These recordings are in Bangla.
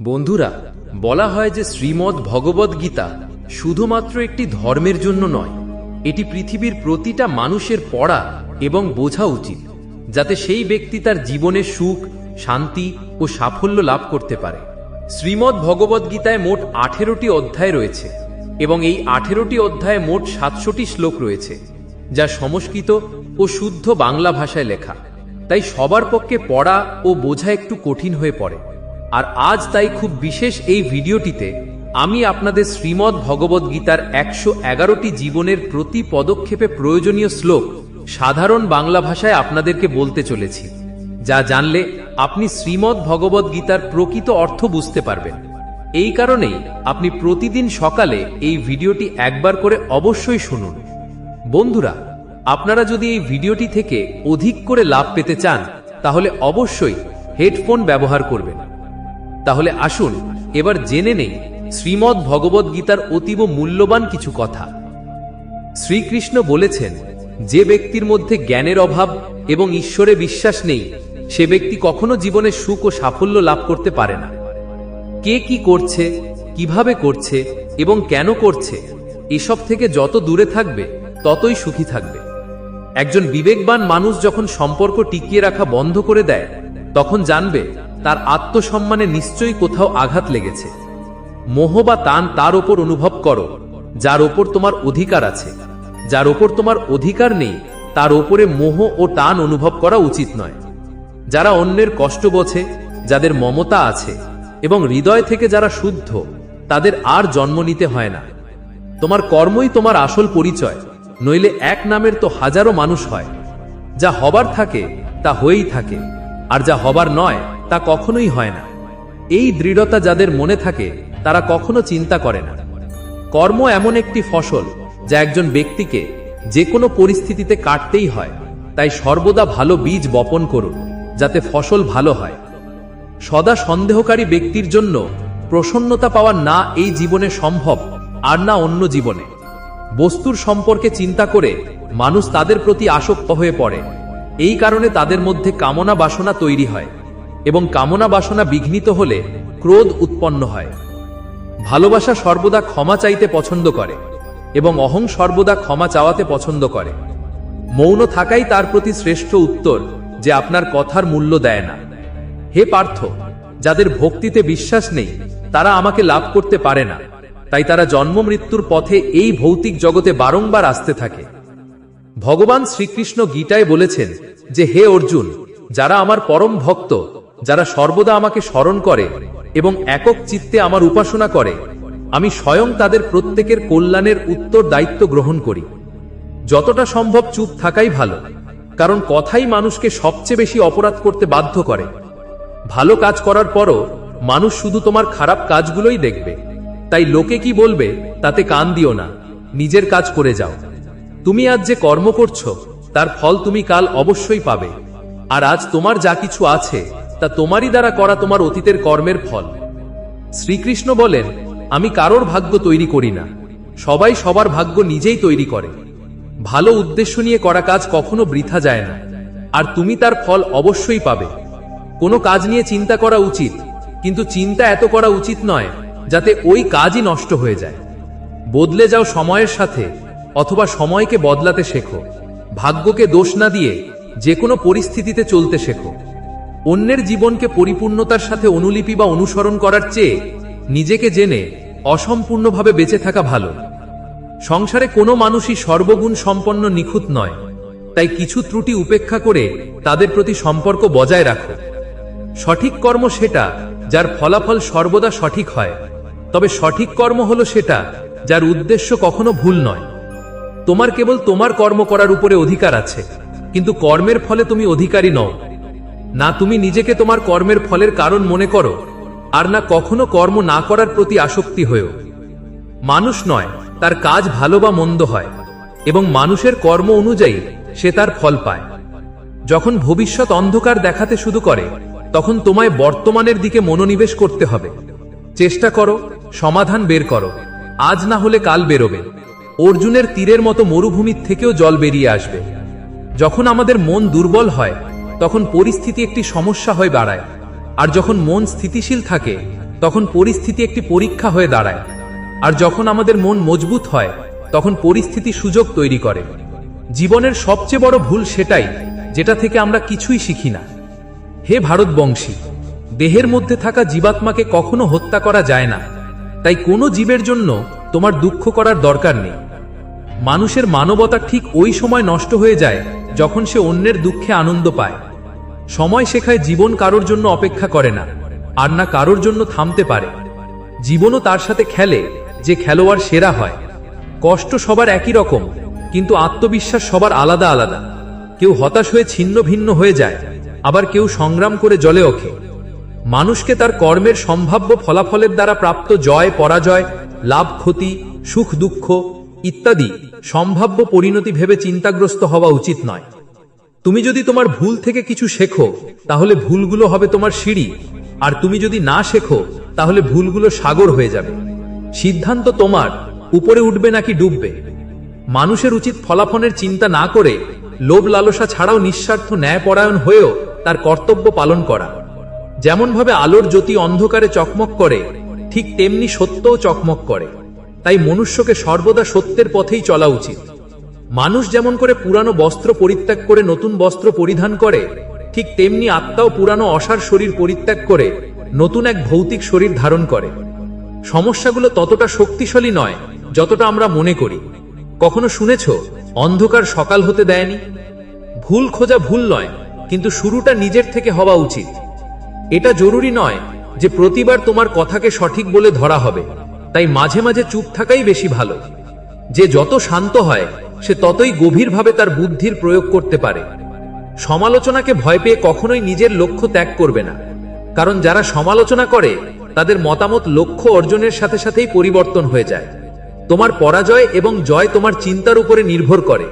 বন্ধুরা, বলা হয় যে শ্রীমদ্ ভগবদ গীতা শুধুমাত্র একটি ধর্মের জন্য নয়, এটি পৃথিবীর প্রতিটা মানুষের পড়া এবং বোঝা উচিত, যাতে সেই ব্যক্তি তার জীবনে সুখ, শান্তি ও সাফল্য লাভ করতে পারে। শ্রীমদ্ ভগবদ গীতায় মোট আঠেরোটি অধ্যায় রয়েছে এবং এই আঠেরোটি অধ্যায়ে মোট সাতশোটি শ্লোক রয়েছে, যা সংস্কৃত ও শুদ্ধ বাংলা ভাষায় লেখা। তাই সবার পক্ষে পড়া ও বোঝা একটু কঠিন হয়ে পড়ে। আর আজ তাই খুব বিশেষ এই ভিডিওটিতে আমি আপনাদের শ্রীমদ্ ভগবদ গীতার একশো এগারোটি জীবনের প্রতি পদক্ষেপে প্রয়োজনীয় শ্লোক সাধারণ বাংলা ভাষায় আপনাদেরকে বলতে চলেছি, যা জানলে আপনি শ্রীমদ্ ভগবদ গীতার প্রকৃত অর্থ বুঝতে পারবেন। এই কারণেই আপনি প্রতিদিন সকালে এই ভিডিওটি একবার করে অবশ্যই শুনুন। বন্ধুরা, আপনারা যদি এই ভিডিওটি থেকে অধিক করে লাভ পেতে চান, তাহলে অবশ্যই হেডফোন ব্যবহার করবেন। তাহলে আসুন, এবার জেনে নেই শ্রীমদ্ ভগবদ গীতার অতীব মূল্যবান কিছু কথা। শ্রীকৃষ্ণ বলেছেন, যে ব্যক্তির মধ্যে জ্ঞানের অভাব এবং ঈশ্বরে বিশ্বাস নেই, সে ব্যক্তি কখনো জীবনে সুখ ও সাফল্য লাভ করতে পারে না। কে কি করছে, কীভাবে করছে এবং কেন করছে, এসব থেকে যত দূরে থাকবে, ততই সুখী থাকবে। একজন বিবেকবান মানুষ যখন সম্পর্ক টিকিয়ে রাখা বন্ধ করে দেয়, তখন জানবে তার আত্মসম্মানে নিশ্চয়ই কোথাও আঘাত লেগেছে। মোহ বা তান তার ওপর অনুভব করো, যার ওপর তোমার অধিকার আছে। যার ওপর তোমার অধিকার নেই, তার ওপরে মোহ ও টান অনুভব করা উচিত নয়। যারা অন্যের কষ্ট বোঝে, যাদের মমতা আছে এবং হৃদয় থেকে যারা শুদ্ধ, তাদের আর জন্ম নিতে হয় না। তোমার কর্মই তোমার আসল পরিচয়, নইলে এক নামের তো হাজারো মানুষ হয়। যা হবার থাকে, তা হয়েই থাকে, আর যা হবার নয় তা কখনোই হয় না। এই দৃঢ়তা যাদের মনে থাকে, তারা কখনো চিন্তা করে না। কর্ম এমন একটি ফসল যা একজন ব্যক্তিকে যে কোনো পরিস্থিতিতে কাটতেই হয়। তাই সর্বদা ভালো বীজ বপন করুন, যাতে ফসল ভালো হয়। সদা সন্দেহকারী ব্যক্তির জন্য প্রসন্নতা পাওয়া না এই জীবনে সম্ভব, আর না অন্য জীবনে। বস্তুর সম্পর্কে চিন্তা করে মানুষ তাদের প্রতি আসক্ত হয়ে পড়ে। এই কারণে তাদের মধ্যে কামনা বাসনা তৈরি হয়। এবং কামনা বাসনা বিঘ্নিত হলে ক্রোধ উৎপন্ন হয়। ভালোবাসা সর্বদা ক্ষমা চাইতে পছন্দ করে এবং অহং সর্বদা ক্ষমা চাওয়াতে পছন্দ করে। মৌন থাকাই তার প্রতি শ্রেষ্ঠ উত্তর যে আপনার কথার মূল্য দেয় না। হে পার্থ, যাদের ভক্তিতে বিশ্বাস নেই, তারা আমাকে লাভ করতে পারে না। তাই তারা জন্ম মৃত্যুর পথে এই ভৌতিক জগতে বারংবার আসতে থাকে। ভগবান শ্রীকৃষ্ণ গীতায় বলেছেন যে, হে অর্জুন, যারা আমার পরম ভক্ত যারা সর্বদা আমাকে স্মরণ করে এবং একক চিত্তে আমার উপাসনা করে, আমি স্বয়ং তাদের প্রত্যেকের কল্যাণের উত্তর দায়িত্ব গ্রহণ করি। যতটা সম্ভব চুপ থাকাই ভালো, কারণ কথাই মানুষকে সবচেয়ে বেশি অপরাধ করতে বাধ্য করে। ভালো কাজ করার পরও মানুষ শুধু তোমার খারাপ কাজগুলোই দেখবে। তাই লোকে কি বলবে তাতে কান দিও না, নিজের কাজ করে যাও। তুমি আজ যে কর্ম করছ, তার ফল তুমি কাল অবশ্যই পাবে। আর আজ তোমার যা কিছু আছে তা তোমারই দ্বারা করা তোমার অতীতের কর্মের ফল। শ্রীকৃষ্ণ বলেন, আমি কারোর ভাগ্য তৈরি করি না। সবাই সবার ভাগ্য নিজেই তৈরি করে। ভালো উদ্দেশ্য নিয়ে করা কাজ কখনো বৃথা যায় না। আর তুমি তার ফল অবশ্যই পাবে। কোনো কাজ নিয়ে চিন্তা করা উচিত, কিন্তু চিন্তা এত করা উচিত নয়, যাতে ওই কাজই নষ্ট হয়ে যায়। বদলে যাও সময়ের সাথে, অথবা সময়কে বদলাতে শেখো। ভাগ্যকে দোষ না দিয়ে যে কোনো পরিস্থিতিতে চলতে শেখো। অন্যের জীবনকে পরিপূর্ণতার সাথে অনুলিপি বা অনুসরণ করার চেয়ে নিজেকে জেনে অসম্পূর্ণভাবে বেঁচে থাকা ভালো। সংসারে কোনো মানুষই সর্বগুণ সম্পন্ন নিখুঁত নয়, তাই কিছু ত্রুটি উপেক্ষা করে তাদের প্রতি সম্পর্ক বজায় রাখো। সঠিক কর্ম সেটা যার ফলাফল সর্বদা সঠিক হয়, তবে সঠিক কর্ম হলো সেটা যার উদ্দেশ্য কখনো ভুল নয়। তোমার কেবল তোমার কর্ম করার উপরে অধিকার আছে, কিন্তু কর্মের ফলে তুমি অধিকারী নও। না তুমি নিজেকে তোমার কর্মের ফলের কারণ মনে করো, আর না কখনো কর্ম না করার প্রতি আসক্তি হয়েও। মানুষ নয়, তার কাজ ভালো বা মন্দ হয়, এবং মানুষের কর্ম অনুযায়ী সে তার ফল পায়। যখন ভবিষ্যৎ অন্ধকার দেখাতে শুরু করে, তখন তোমায় বর্তমানের দিকে মনোনিবেশ করতে হবে। চেষ্টা করো, সমাধান বের করো, আজ না হলে কাল বেরোবে। অর্জুনের তীরের মতো মরুভূমির থেকেও জল বেরিয়ে আসবে। যখন আমাদের মন দুর্বল হয় তখন পরিস্থিতি একটি সমস্যা হয়ে দাঁড়ায়। আর যখন মন স্থিতিশীল থাকে, তখন পরিস্থিতি একটি পরীক্ষা হয়ে দাঁড়ায়। আর যখন আমাদের মন মজবুত হয়, তখন পরিস্থিতি সুযোগ তৈরি করে। জীবনের সবচেয়ে বড় ভুল সেটাই, যেটা থেকে আমরা কিছুই শিখি না। হে ভারতবংশী, দেহের মধ্যে থাকা জীবাত্মাকে কখনো হত্যা করা যায় না। তাই কোনো জীবের জন্য তোমার দুঃখ করার দরকার নেই। মানুষের মানবতা ঠিক ওই সময় নষ্ট হয়ে যায়, যখন সে অন্যের দুঃখে আনন্দ পায়। সময় শেখায় জীবন কারোর জন্য অপেক্ষা করে না, আর না কারোর জন্য থামতে পারে। জীবনও তার সাথে খেলে, যে খেলোয়াড় সেরা হয়। কষ্ট সবার একই রকম, কিন্তু আত্মবিশ্বাস সবার আলাদা আলাদা। কেউ হতাশ হয়ে ছিন্ন ভিন্ন হয়ে যায়, আবার কেউ সংগ্রাম করে জলে ওঠে। মানুষকে তার কর্মের সম্ভাব্য ফলাফলের দ্বারা প্রাপ্ত জয়, পরাজয়, লাভ, ক্ষতি, সুখ, দুঃখ ইত্যাদি সম্ভাব্য পরিণতি ভেবে চিন্তাগ্রস্ত হওয়া উচিত নয়। তুমি যদি তোমার ভুল থেকে কিছু শেখো, তাহলে ভুলগুলো হবে তোমার সিঁড়ি। আর তুমি যদি না শেখো, তাহলে ভুলগুলো সাগর হয়ে যাবে। সিদ্ধান্ত তোমার, উপরে উঠবে নাকি ডুববে। মানুষের উচিত ফলাফলের চিন্তা না করে, লোভ লালসা ছাড়াও নিঃস্বার্থ ন্যায়পরায়ণ হয়েও তার কর্তব্য পালন করা। যেমনভাবে আলোর জ্যোতি অন্ধকারে চকমক করে, ঠিক তেমনি সত্যও চকমক করে। তাই মনুষ্যকে সর্বদা সত্যের পথেই চলা উচিত। মানুষ যেমন করে পুরানো বস্ত্র পরিত্যাগ করে নতুন বস্ত্র পরিধান করে, ঠিক তেমনি আত্মাও পুরানো অসার শরীর পরিত্যাগ করে, নতুন এক ভৌতিক শরীর ধারণ করে। সমস্যাগুলো ততটা শক্তিশালী নয়, যতটা আমরা মনে করি। কখনো শুনেছ, অন্ধকার সকাল হতে দেয়নি? ভুল খোঁজা ভুল নয়, কিন্তু শুরুটা নিজের থেকে হওয়া উচিত। এটা জরুরি নয় যে প্রতিবার তোমার কথাকে সঠিক বলে ধরা হবে, তাই মাঝে মাঝে চুপ থাকাই বেশি ভালো। যে যত শান্ত হয় সে ততই গভীরভাবে তার বুদ্ধির প্রয়োগ করতে পারে। সমালোচনাকে ভয় পেয়ে কখনোই নিজের লক্ষ্য ত্যাগ করবে না। কারণ যারা সমালোচনা করে, তাদের মতামত লক্ষ্য অর্জনের সাথে সাথেই পরিবর্তন হয়ে যায়। তোমার পরাজয় এবং জয় তোমার চিন্তার উপরে নির্ভর করে।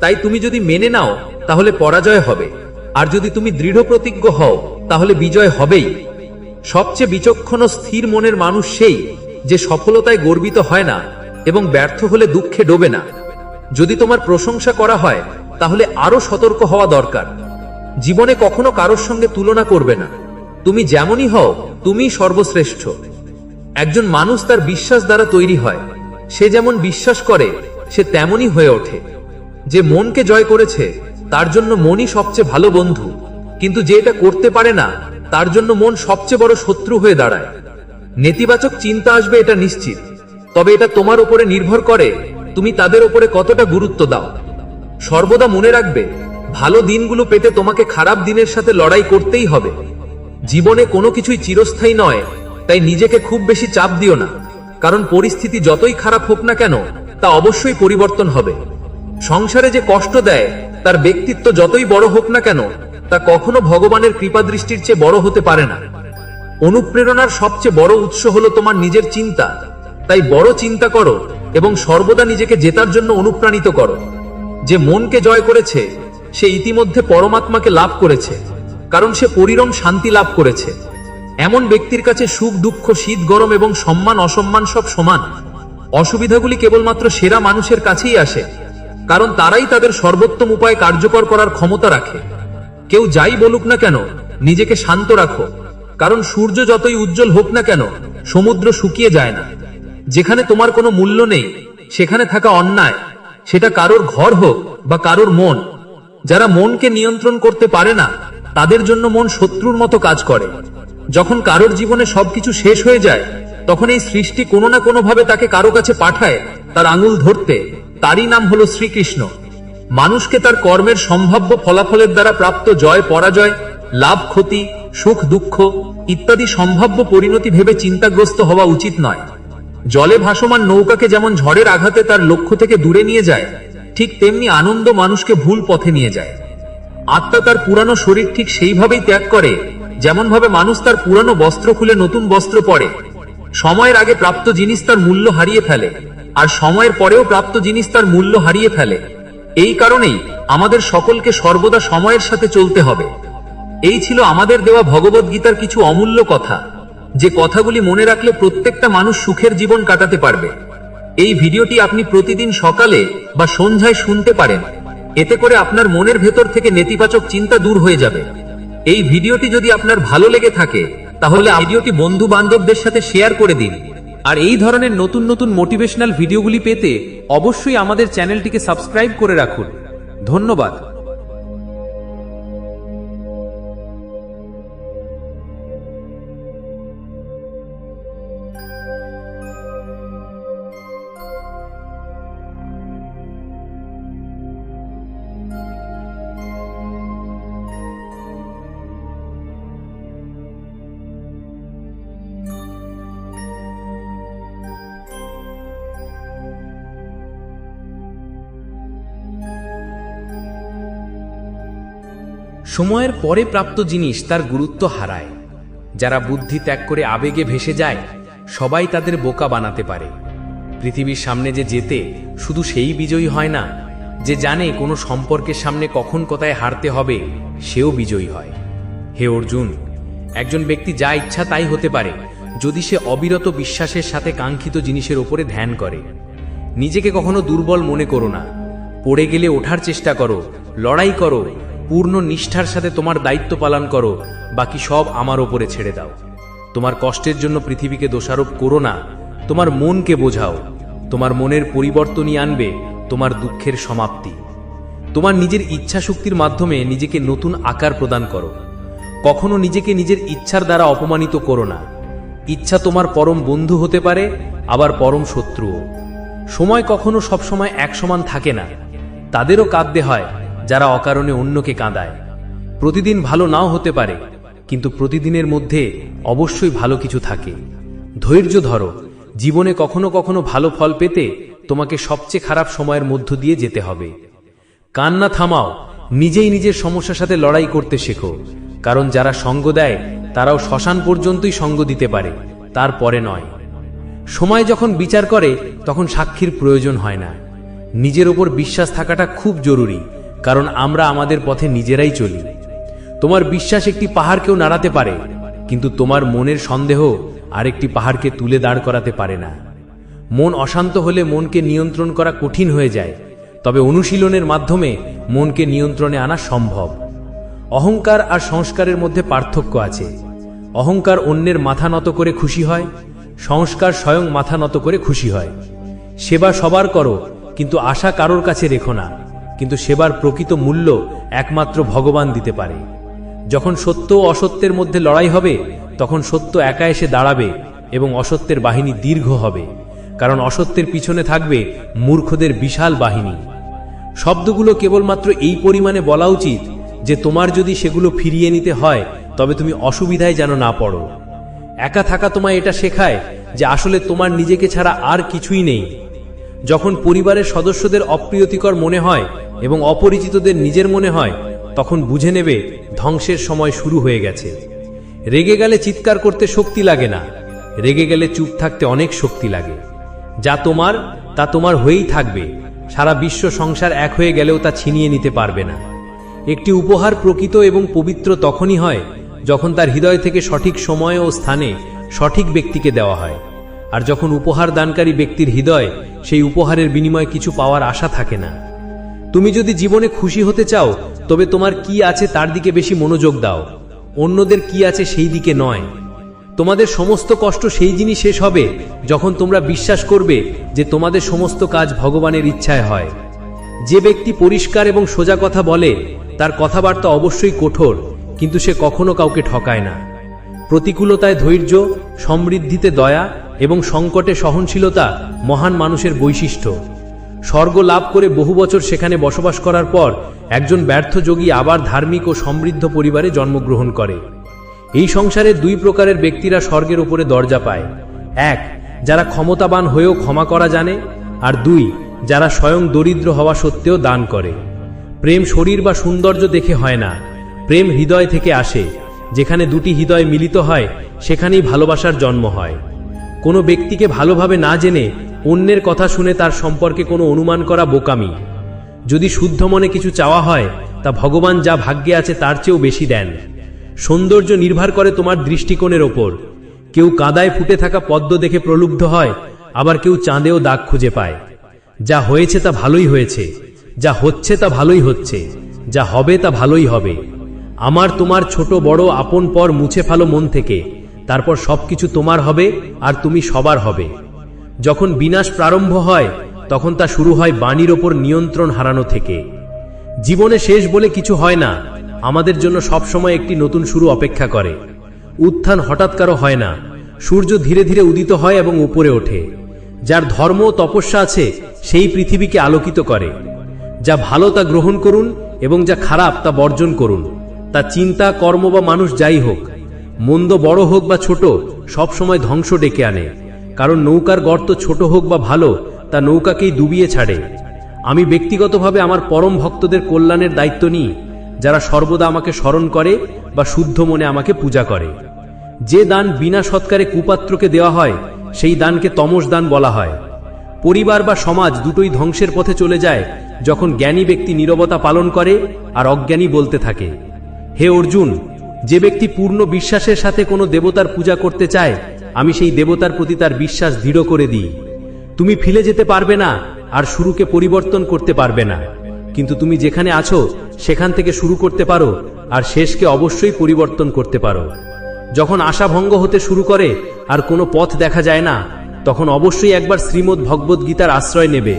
তাই তুমি যদি মেনে নাও, তাহলে পরাজয় হবে। আর যদি তুমি দৃঢ় প্রতিজ্ঞ হও, তাহলে বিজয় হবেই। সবচেয়ে বিচক্ষণ ও স্থির মনের মানুষ সেই, যে সফলতায় গর্বিত হয় না এবং ব্যর্থ হলে দুঃখে ডোবে না। যদি তোমার প্রশংসা করা হয়, তাহলে আরও সতর্ক হওয়া দরকার। জীবনে কখনো কারোর সঙ্গে তুলনা করবে না। তুমি যেমনই হও, তুমিই সর্বশ্রেষ্ঠ। একজন মানুষ তার বিশ্বাস দ্বারা তৈরি হয়। সে যেমন বিশ্বাস করে, সে তেমনই হয়ে ওঠে। যে মনকে জয় করেছে, তার জন্য মনই সবচেয়ে ভালো বন্ধু। কিন্তু যে এটা করতে পারে না, তার জন্য মন সবচেয়ে বড় শত্রু হয়ে দাঁড়ায়। নেতিবাচক চিন্তা আসবে এটা নিশ্চিত। তবে এটা তোমার উপরে নির্ভর করে তুমি তাদের উপরে কতটা গুরুত্ব দাও? সর্বদা মনে রাখবে, ভালো দিনগুলো পেতে তোমাকে খারাপ দিনের সাথে লড়াই করতেই হবে। জীবনে কোনো কিছুই চিরস্থায়ী নয়, তাই নিজেকে খুব বেশি চাপ দিও না। কারণ পরিস্থিতি যতই খারাপ হোক না কেন, তা অবশ্যই পরিবর্তন হবে। সংসারে যে কষ্ট দেয়, তার ব্যক্তিত্ব যতই বড় হোক না কেন, তা কখনো ভগবানের কৃপা দৃষ্টির চেয়ে বড় হতে পারে না। অনুপ্রেরণার সবচেয়ে বড় উৎস হলো তোমার নিজের চিন্তা। তাই বড় চিন্তা করো এবং সর্বদা নিজেকে জেতার জন্য অনুপ্রাণিত করো। যে মনকে জয় করেছে, সে ইতিমধ্যে পরমাত্মাকে লাভ করেছে, কারণ সে পরিরম শান্তি লাভ করেছে। এমন ব্যক্তির কাছে সুখ, দুঃখ, শীত, গরম এবং সম্মান, অসম্মান সব সমান। অসুবিধাগুলি কেবলমাত্র সেরা মানুষের কাছেই আসে, কারণ তারাই তাদের সর্বোত্তম উপায় কার্যকর করার ক্ষমতা রাখে। কেউ যাই বলুক না কেন, নিজেকে শান্ত রাখো, কারণ সূর্য যতই উজ্জ্বল হোক না কেন, সমুদ্র শুকিয়ে যায় না। যেখানে তোমার কোনো মূল্য নেই, সেখানে থাকা অন্যায়, সেটা কারোর ঘর হোক বা কারোর মন। যারা মনকে নিয়ন্ত্রণ করতে পারে না, তাদের জন্য মন শত্রুর মতো কাজ করে। যখন কারোর জীবনে সবকিছু শেষ হয়ে যায়, তখন এই সৃষ্টি কোনো না কোনো ভাবে তাকে কারও কাছে পাঠায়, তার আঙুল ধরতে। তারই নাম হলো শ্রীকৃষ্ণ। মানুষকে তার কর্মের সম্ভাব্য ফলাফলের দ্বারা প্রাপ্ত জয়, পরাজয়, লাভ, ক্ষতি, সুখ, দুঃখ ইত্যাদি সম্ভাব্য পরিণতি ভেবে চিন্তাগ্রস্ত হওয়া উচিত নয়। জলে ভাসমান নৌকাকে যেমন ঝড়ের আঘাতে তার লক্ষ্য থেকে দূরে নিয়ে যায়, ঠিক তেমনি আনন্দ মানুষকে ভুল পথে নিয়ে যায়। আত্মা তার পুরানো শরীর ঠিক সেইভাবেই ত্যাগ করে যেমন ভাবে মানুষ তার পুরানো বস্ত্র খুলে নতুন বস্ত্র পরে। সময়ের আগে প্রাপ্ত জিনিস তার মূল্য হারিয়ে ফেলে, আর সময়ের পরেও প্রাপ্ত জিনিস তার মূল্য হারিয়ে ফেলে। এই কারণেই আমাদের সকলকে সর্বদা সময়ের সাথে চলতে হবে। এই ছিল আমাদের দেওয়া ভগবদ্গীতার কিছু অমূল্য কথা। যে কথাগুলি মনে রাখলে প্রত্যেকটা মানুষ সুখের জীবন কাটাতে পারবে। এই ভিডিওটি আপনি প্রতিদিন সকালে বা সন্ধ্যায় শুনতে পারেন। এতে করে আপনার মনের ভেতর থেকে নেতিবাচক চিন্তা দূর হয়ে যাবে। এই ভিডিওটি যদি আপনার ভালো লেগে থাকে, তাহলে ভিডিওটি বন্ধু বান্ধবদের সাথে শেয়ার করে দিন। আর এই ধরনের নতুন নতুন মোটিভেশনাল ভিডিওগুলি পেতে অবশ্যই আমাদের চ্যানেলটিকে সাবস্ক্রাইব করে রাখুন। ধন্যবাদ। সময়ের পরে প্রাপ্ত জিনিস তার গুরুত্ব হারায়। যারা বুদ্ধি ত্যাগ করে আবেগে ভেসে যায়, সবাই তাদের বোকা বানাতে পারে। পৃথিবীর সামনে যে যেতে শুধু সেই বিজয়ী হয় না, যে জানে কোনো সম্পর্কের সামনে কখন কোথায় হারতে হবে, সেও বিজয়ী হয়। হে অর্জুন, একজন ব্যক্তি যা ইচ্ছা তাই হতে পারে, যদি সে অবিরত বিশ্বাসের সাথে কাঙ্ক্ষিত জিনিসের ওপরে ধ্যান করে। নিজেকে কখনো দুর্বল মনে করো না। পড়ে গেলে ওঠার চেষ্টা করো, লড়াই করো পূর্ণ নিষ্ঠার সাথে তোমার দায়িত্ব পালন করো, বাকি সব আমার ওপরে ছেড়ে দাও। তোমার কষ্টের জন্য পৃথিবীকে দোষারোপ করো না, তোমার মনকে বোঝাও, তোমার মনের পরিবর্তনই আনবে, তোমার দুঃখের সমাপ্তি। তোমার নিজের ইচ্ছা শক্তির মাধ্যমে নিজেকে নতুন আকার প্রদান করো। কখনো নিজেকে নিজের ইচ্ছার দ্বারা অপমানিত করো না। ইচ্ছা তোমার পরম বন্ধু হতে পারে, আবার পরম শত্রুও। সময় কখনো সবসময় এক সমান থাকে না। তাদেরও কাঁদতে হয় যারা অকারণে অন্যকে কাঁদায়। প্রতিদিন ভালো নাও হতে পারে, কিন্তু প্রতিদিনের মধ্যে অবশ্যই ভালো কিছু থাকে। ধৈর্য ধরো, জীবনে কখনো কখনো ভালো ফল পেতে তোমাকে সবচেয়ে খারাপ সময়ের মধ্য দিয়ে যেতে হবে। কান্না থামাও, নিজেই নিজের সমস্যার সাথে লড়াই করতে শেখো, কারণ যারা সঙ্গ দেয়, তারাও শ্মশান পর্যন্তই সঙ্গ দিতে পারে তারপরে নয়। সময় যখন বিচার করে, তখন সাক্ষীর প্রয়োজন হয় না। নিজের ওপর বিশ্বাস থাকাটা খুব জরুরি। কারণ আমরা আমাদের পথে নিজেরাই চলি। তোমার বিশ্বাস একটি পাহাড়কেও নাড়াতে পারে, কিন্তু তোমার মনের সন্দেহ আরেকটি পাহাড়কে তুলে দাঁড় করাতে পারে না। মন অশান্ত হলে মনকে নিয়ন্ত্রণ করা কঠিন হয়ে যায়, তবে অনুশীলনের মাধ্যমে মনকে নিয়ন্ত্রণে আনা সম্ভব। অহংকার আর সংস্কারের মধ্যে পার্থক্য আছে। অহংকার অন্যের মাথা নত করে খুশি হয়, সংস্কার স্বয়ং মাথা নত করে খুশি হয়। সেবা সবার করো, কিন্তু আশা কারোর কাছে রেখো না। কিন্তু সেবার প্রকৃত মূল্য একমাত্র ভগবান দিতে পারে। যখন সত্য ও অসত্যের মধ্যে লড়াই হবে, তখন সত্য একা এসে দাঁড়াবে এবং অসত্যের বাহিনী দীর্ঘ হবে, কারণ অসত্যের পিছনে থাকবে মূর্খদের বিশাল বাহিনী। শব্দগুলো কেবলমাত্র এই পরিমাণে বলা উচিত যে তোমার যদি সেগুলো ফিরিয়ে নিতে হয়, তবে তুমি অসুবিধায় যেন না পড়ো। একা থাকা তোমায় এটা শেখায় যে আসলে তোমার নিজেকে ছাড়া আর কিছুই নেই। যখন পরিবারের সদস্যদের অপ্রিয়তিকর মনে হয় এবং অপরিচিতদের নিজের মনে হয়, তখন বুঝে নেবে ধ্বংসের সময় শুরু হয়ে গেছে। রেগে গেলে চিৎকার করতে শক্তি লাগে না। রেগে গেলে চুপ থাকতে অনেক শক্তি লাগে। যা তোমার, তা তোমার হয়েই থাকবে। সারা বিশ্ব সংসার এক হয়ে গেলেও তা ছিনিয়ে নিতে পারবে না। একটি উপহার প্রকৃত এবং পবিত্র তখনই হয় যখন তার হৃদয় থেকে সঠিক সময় ও স্থানে সঠিক ব্যক্তিকে দেওয়া হয়। আর যখন উপহার দানকারী ব্যক্তির হৃদয়, সেই উপহারের বিনিময়ে কিছু পাওয়ার আশা থাকে না। তুমি যদি জীবনে খুশি হতে চাও, তবে তোমার কি আছে তার দিকে বেশি মনোযোগ দাও। অন্যদের কি আছে সেই দিকে নয়। তোমাদের সমস্ত কষ্ট সেই জিনিস শেষ হবে, যখন তোমরা বিশ্বাস করবে যে তোমাদের সমস্ত কাজ ভগবানের ইচ্ছায় হয়। যে ব্যক্তি পরিষ্কার এবং সোজা কথা বলে, তার কথাবার্তা অবশ্যই কঠোর, কিন্তু সে কখনো কাউকে ঠকায় না। প্রতিকূলতায় ধৈর্য, সমৃদ্ধিতে দয়া এবং সংকটে সহনশীলতা মহান মানুষের বৈশিষ্ট্য। স্বর্গ লাভ করে বহু বছর সেখানে বসবাস করার পর একজন ব্যর্থ যোগী আবার ধার্মিক ও সমৃদ্ধ পরিবারে জন্মগ্রহণ করে। এই সংসারে দুই প্রকারের ব্যক্তিরা স্বর্গের উপরে দরজা পায়। এক, যারা ক্ষমতাবান হয়েও ক্ষমা করা জানে, আর দুই, যারা স্বয়ং দরিদ্র হওয়া সত্ত্বেও দান করে। প্রেম শরীর বা সৌন্দর্য দেখে হয় না। প্রেম হৃদয় থেকে আসে। যেখানে দুটি হৃদয় মিলিত হয়, সেখানেই ভালোবাসার জন্ম হয়। কোনো ব্যক্তিকে ভালোভাবে না জেনে অন্যের কথা শুনে তার সম্পর্কে কোনো অনুমান করা বোকামি। যদি শুদ্ধ মনে কিছু চাওয়া হয়, তা ভগবান যা ভাগ্যে আছে তার চেয়েও বেশি দেন। সৌন্দর্য নির্ভর করে তোমার দৃষ্টিকোণের ওপর। কেউ কাদায় ফুটে থাকা পদ্ম দেখে প্রলুব্ধ হয়, আবার কেউ চাঁদেও দাগ খুঁজে পায়। যা হয়েছে তা ভালোই হয়েছে, যা হচ্ছে তা ভালোই হচ্ছে, যা হবে তা ভালোই হবে। আমার তোমার ছোট বড় আপন পর মুছে ফেলো মন থেকে, তারপর সবকিছু তোমার হবে আর তুমি সবার হবে। যখন বিনাশ প্রারম্ভ হয়, তখন তা শুরু হয় বাণীর ওপর নিয়ন্ত্রণ হারানো থেকে। জীবনে শেষ বলে কিছু হয় না, আমাদের জন্য সবসময় একটি নতুন শুরু অপেক্ষা করে। উত্থান হঠাৎ কারও হয় না, সূর্য ধীরে ধীরে উদিত হয় এবং উপরে ওঠে। যার ধর্ম ও তপস্যা আছে, সেই পৃথিবীকে আলোকিত করে। যা ভালো তা গ্রহণ করুন এবং যা খারাপ তা বর্জন করুন। তা চিন্তা, কর্ম বা মানুষ যাই হোক, মন্দ বড় হোক বা ছোট সব সময় ধ্বংস ডেকে আনে। কারণ নৌকার গর্ত ছোট হোক বা ভালো, তা নৌকাকেই ডুবিয়ে ছাড়ে। আমি ব্যক্তিগতভাবে আমার পরম ভক্তদের কল্যাণের দায়িত্ব নিই, যারা সর্বদা আমাকে স্মরণ করে বা শুদ্ধ মনে আমাকে পূজা করে। যে দান বিনা সৎকারে কুপাত্রকে দেওয়া হয়, সেই দানকে তমস দান বলা হয়। পরিবার বা সমাজ দুটোই ধ্বংসের পথে চলে যায়, যখন জ্ঞানী ব্যক্তি নীরবতা পালন করে আর অজ্ঞানী বলতে থাকে। হে অর্জুন, যে ব্যক্তি পূর্ণ বিশ্বাসের সাথে কোনো দেবতার পূজা করতে চায় আমি সেই দেবতার প্রতি তার বিশ্বাস দৃঢ় করে দিই। তুমি ফিলে যেতে পারবে না, আর শুরুকে পরিবর্তন করতে পারবে না। কিন্তু তুমি যেখানে আছো, সেখান থেকে শুরু করতে পারো, আর শেষকে অবশ্যই পরিবর্তন করতে পারো। যখন আশাভঙ্গ হতে শুরু করে, আর কোনো পথ দেখা যায় না, তখন অবশ্যই একবার শ্রীমদ্ ভগবদ্গীতার আশ্রয় নেবে।